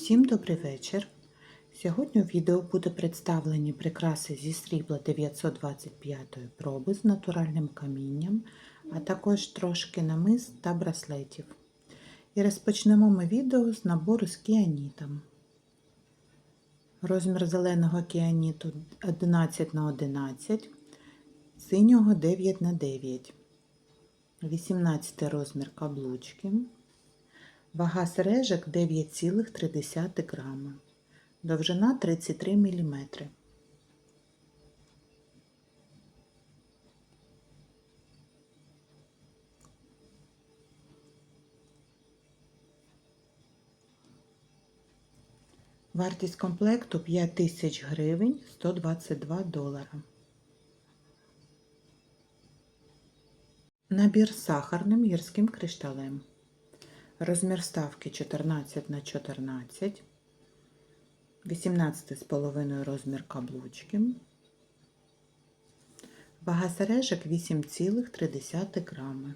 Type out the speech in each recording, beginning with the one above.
Всім добрий вечір. Сьогодні у відео буде представлені прикраси зі срібла 925 проби з натуральним камінням, а також трошки намис та браслетів. І розпочнемо ми відео з набору з кіанітом. Розмір зеленого кіаніту 11 на 11, синього 9 на 9, 18 розмір каблучки. Вага сережок 9,3 грама. Довжина 33 мм. Вартість комплекту 5 тисяч гривень 122 долара. Набір з сахарним гірським кришталем. Розмір ставки 14 на 14, 18,5 розмір каблучки. Вага сережок 8,3 грами.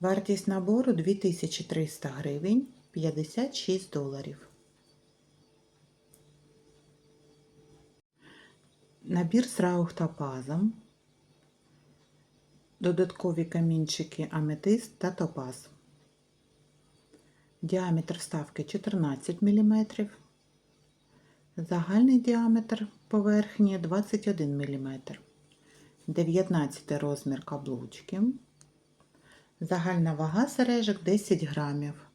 Вартість набору 2300 гривень 56 доларів. Набір з раухтопазом. Додаткові камінчики аметист та топаз. Діаметр вставки 14 мм. Загальний діаметр поверхні 21 мм. 19 розмір каблучки. Загальна вага сережок 10 грамів.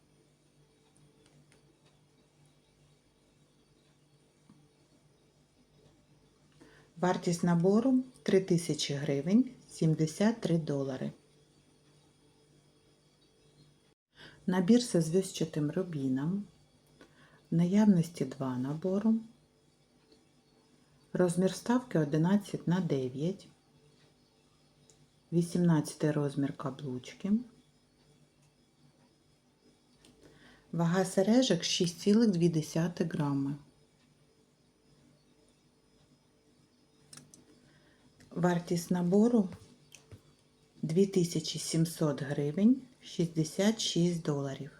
Вартість набору 3000 гривень 73 долари. Набір зі зв'язчатим рубіном. Наявності 2 набору. Розмір ставки 11 на 9. 18 розмір каблучки. Вага сережок 6,2 грами. Вартість набору 2700 гривень 66 доларів.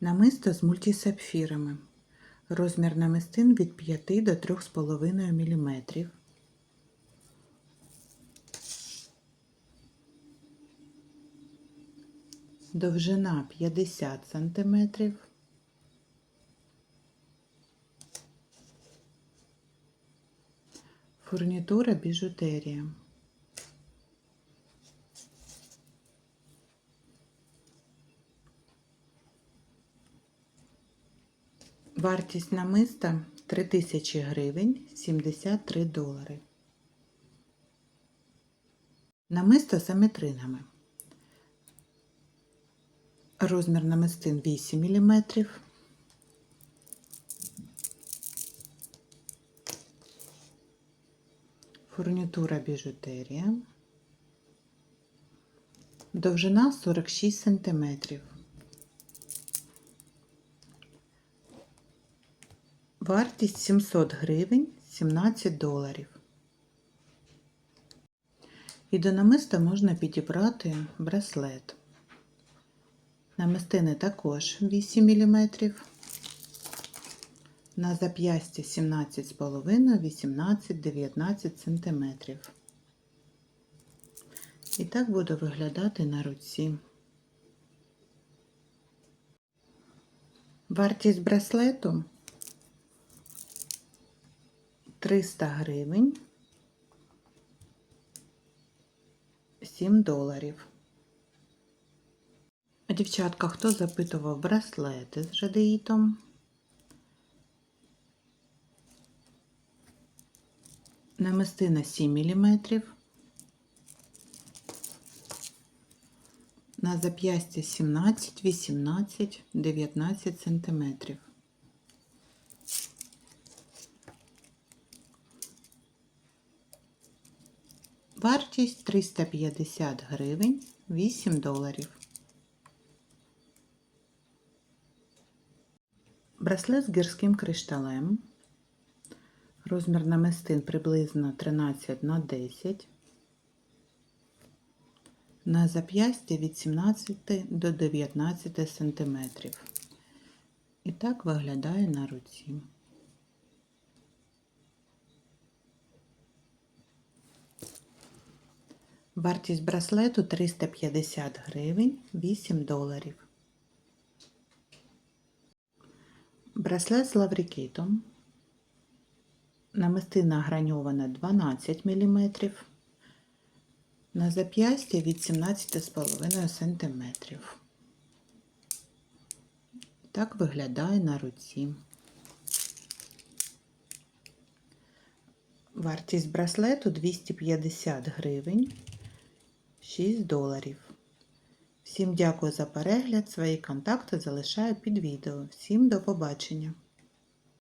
Намисто з мультисапфірами. Розмір намистин від 5 до 3,5 мм. Довжина 50 см. Фурнітура біжутерія. Вартість намиста 3000 гривень 73 долари. Намисто з аметринами. Розмір намистин 8 мм. Фурнітура біжутерія. Довжина 46 см. Вартість 700 гривень 17 доларів. І до намиста можна підібрати браслет. Намистини також 8 мм. На зап'ясті 17,5, 18, 19 см. І так буде виглядати на руці. Вартість браслету 300 гривень 7 доларів. Дівчатка, хто запитував браслети з радеїтом? Намистина 7 мм. На зап'ясті 17, 18, 19 сантиметрів. Вартість 350 гривень 8 доларів. Браслет з гірським кришталем. Розмір намистин приблизно 13 на 10. На зап'ясті від 17 до 19 см. І так виглядає на руці. Вартість браслету 350 гривень, 8 доларів. Браслет з лаврікітом. Намистина граньована 12 мм. На зап'ясті від 17,5 см. Так виглядає на руці. Вартість браслету 250 гривень, 6 доларів. Всім дякую за перегляд. Свої контакти залишаю під відео. Всім до побачення!